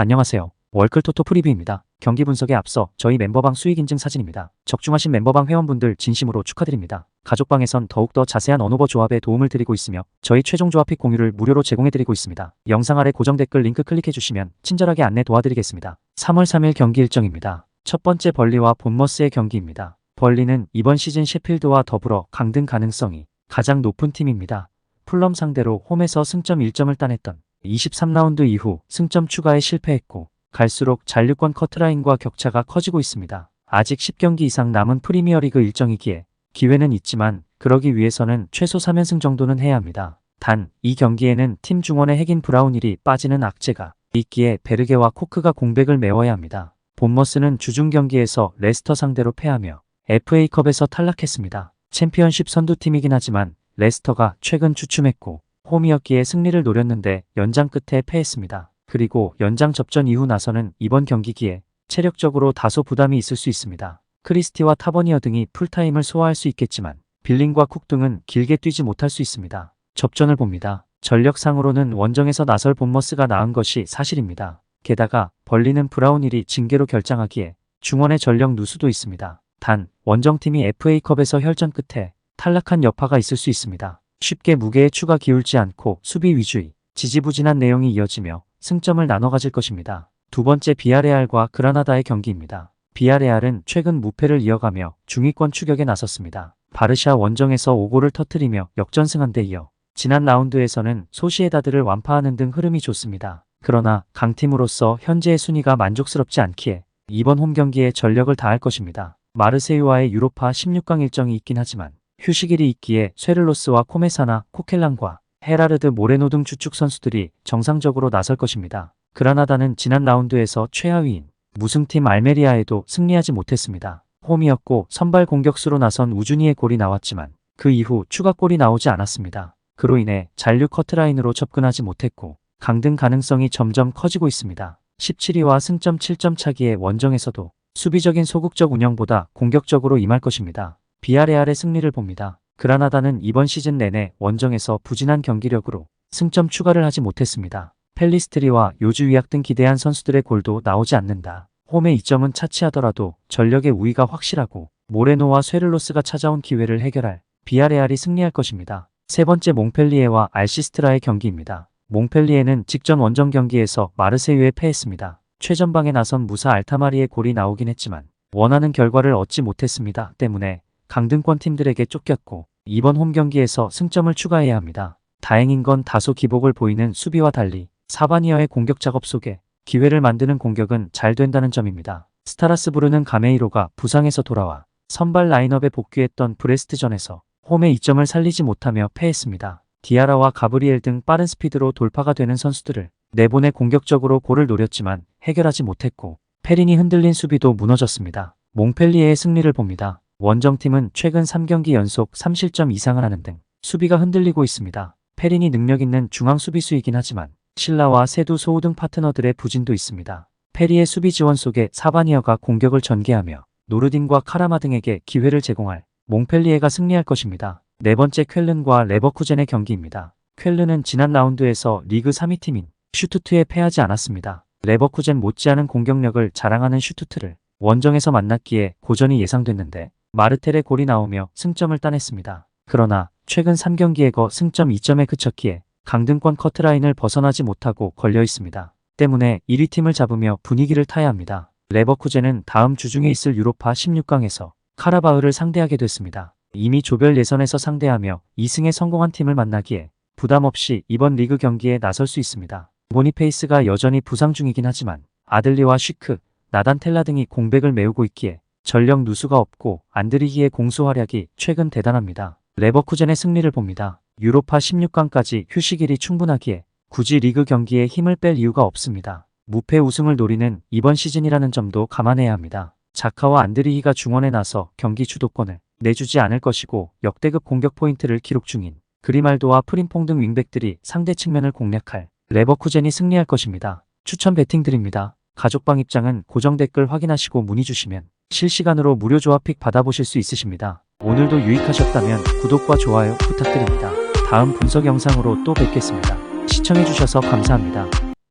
안녕하세요. 월클토토 프리뷰입니다. 경기 분석에 앞서 저희 멤버방 수익 인증 사진입니다. 적중하신 멤버방 회원분들 진심으로 축하드립니다. 가족방에선 더욱더 자세한 언오버 조합에 도움을 드리고 있으며 저희 최종 조합 픽 공유를 무료로 제공해드리고 있습니다. 영상 아래 고정 댓글 링크 클릭해주시면 친절하게 안내 도와드리겠습니다. 3월 3일 경기 일정입니다. 첫 번째 벌리와 본머스의 경기입니다. 벌리는 이번 시즌 셰필드와 더불어 강등 가능성이 가장 높은 팀입니다. 풀럼 상대로 홈에서 승점 1점을 따냈던 23라운드 이후 승점 추가에 실패했고 갈수록 잔류권 커트라인과 격차가 커지고 있습니다. 아직 10경기 이상 남은 프리미어리그 일정이기에 기회는 있지만 그러기 위해서는 최소 3연승 정도는 해야 합니다. 단 이 경기에는 팀 중원의 핵인 브라운일이 빠지는 악재가 있기에 베르게와 코크가 공백을 메워야 합니다. 본머스는 주중 경기에서 레스터 상대로 패하며 FA컵에서 탈락했습니다. 챔피언십 선두팀이긴 하지만 레스터가 최근 주춤했고 홈이었기에 승리를 노렸는데 연장 끝에 패했습니다. 그리고 연장 접전 이후 나서는 이번 경기기에 체력적으로 다소 부담이 있을 수 있습니다. 크리스티와 타버니어 등이 풀타임을 소화할 수 있겠지만 빌링과 쿡 등은 길게 뛰지 못할 수 있습니다. 접전을 봅니다. 전력상으로는 원정에서 나설 본머스가 나은 것이 사실입니다. 게다가 벌리는 브라운일이 징계로 결장하기에 중원의 전력 누수도 있습니다. 단 원정팀이 FA컵에서 혈전 끝에 탈락한 여파가 있을 수 있습니다. 쉽게 무게에 추가 기울지 않고 수비 위주의, 지지부진한 내용이 이어지며 승점을 나눠 가질 것입니다. 두 번째 비아레알과 그라나다의 경기입니다. 비아레알은 최근 무패를 이어가며 중위권 추격에 나섰습니다. 바르샤 원정에서 5골을 터뜨리며 역전승한 데 이어 지난 라운드에서는 소시에다드를 완파하는 등 흐름이 좋습니다. 그러나 강팀으로서 현재의 순위가 만족스럽지 않기에 이번 홈 경기에 전력을 다할 것입니다. 마르세유와의 유로파 16강 일정이 있긴 하지만 휴식일이 있기에 쇠를로스와 코메사나 코켈란과 헤라르드 모레노 등 주축 선수들이 정상적으로 나설 것입니다. 그라나다는 지난 라운드에서 최하위인 무승팀 알메리아에도 승리하지 못했습니다. 홈이었고 선발 공격수로 나선 우준이의 골이 나왔지만 그 이후 추가골이 나오지 않았습니다. 그로 인해 잔류 커트라인으로 접근하지 못했고 강등 가능성이 점점 커지고 있습니다. 17위와 승점 7점 차기의 원정에서도 수비적인 소극적 운영보다 공격적으로 임할 것입니다. 비아레알의 승리를 봅니다. 그라나다는 이번 시즌 내내 원정에서 부진한 경기력으로 승점 추가를 하지 못했습니다. 펠리스트리와 요주 위약 등 기대한 선수들의 골도 나오지 않는다. 홈의 이점은 차치하더라도 전력의 우위가 확실하고 모레노와 쇠를로스가 찾아온 기회를 해결할 비아레알이 승리할 것입니다. 세 번째 몽펠리에와 알시스트라의 경기입니다. 몽펠리에는 직전 원정 경기에서 마르세유에 패했습니다. 최전방에 나선 무사 알타마리의 골이 나오긴 했지만 원하는 결과를 얻지 못했습니다. 때문에 강등권 팀들에게 쫓겼고 이번 홈 경기에서 승점을 추가해야 합니다. 다행인 건 다소 기복을 보이는 수비와 달리 사바니어의 공격 작업 속에 기회를 만드는 공격은 잘 된다는 점입니다. 스타라스부르는 가메이로가 부상에서 돌아와 선발 라인업에 복귀했던 브레스트전에서 홈의 이점을 살리지 못하며 패했습니다. 디아라와 가브리엘 등 빠른 스피드로 돌파가 되는 선수들을 내보내 공격적으로 골을 노렸지만 해결하지 못했고 페린이 흔들린 수비도 무너졌습니다. 몽펠리에의 승리를 봅니다. 원정팀은 최근 3경기 연속 3실점 이상을 하는 등 수비가 흔들리고 있습니다. 페린이 능력 있는 중앙 수비수이긴 하지만 신라와 세두 소우 등 파트너들의 부진도 있습니다. 페리의 수비 지원 속에 사바니어가 공격을 전개하며 노르딘과 카라마 등에게 기회를 제공할 몽펠리에가 승리할 것입니다. 네 번째 쾰른과 레버쿠젠의 경기입니다. 쾰른은 지난 라운드에서 리그 3위 팀인 슈투트에 패하지 않았습니다. 레버쿠젠 못지않은 공격력을 자랑하는 슈투트를 원정에서 만났기에 고전이 예상됐는데 마르텔의 골이 나오며 승점을 따냈습니다. 그러나 최근 3경기에 거 승점 2점에 그쳤기에 강등권 커트라인을 벗어나지 못하고 걸려 있습니다. 때문에 1위 팀을 잡으며 분위기를 타야 합니다. 레버쿠젠은 다음 주 중에 있을 유로파 16강에서 카라바흐를 상대하게 됐습니다. 이미 조별 예선에서 상대하며 2승에 성공한 팀을 만나기에 부담 없이 이번 리그 경기에 나설 수 있습니다. 모니페이스가 여전히 부상 중이긴 하지만 아들리와 쉬크, 나단텔라 등이 공백을 메우고 있기에 전력 누수가 없고 안드리기의 공수 활약이 최근 대단합니다. 레버쿠젠의 승리를 봅니다. 유로파 16강까지 휴식일이 충분하기에 굳이 리그 경기에 힘을 뺄 이유가 없습니다. 무패 우승을 노리는 이번 시즌이라는 점도 감안해야 합니다. 자카와 안드리히가 중원에 나서 경기 주도권을 내주지 않을 것이고 역대급 공격 포인트를 기록 중인 그리말도와 프림퐁 등 윙백들이 상대 측면을 공략할 레버쿠젠이 승리할 것입니다. 추천 배팅 드립니다. 가족방 입장은 고정 댓글 확인하시고 문의 주시면 실시간으로 무료 조합픽 받아보실 수 있으십니다. 오늘도 유익하셨다면 구독과 좋아요 부탁드립니다. 다음 분석 영상으로 또 뵙겠습니다. 시청해주셔서 감사합니다.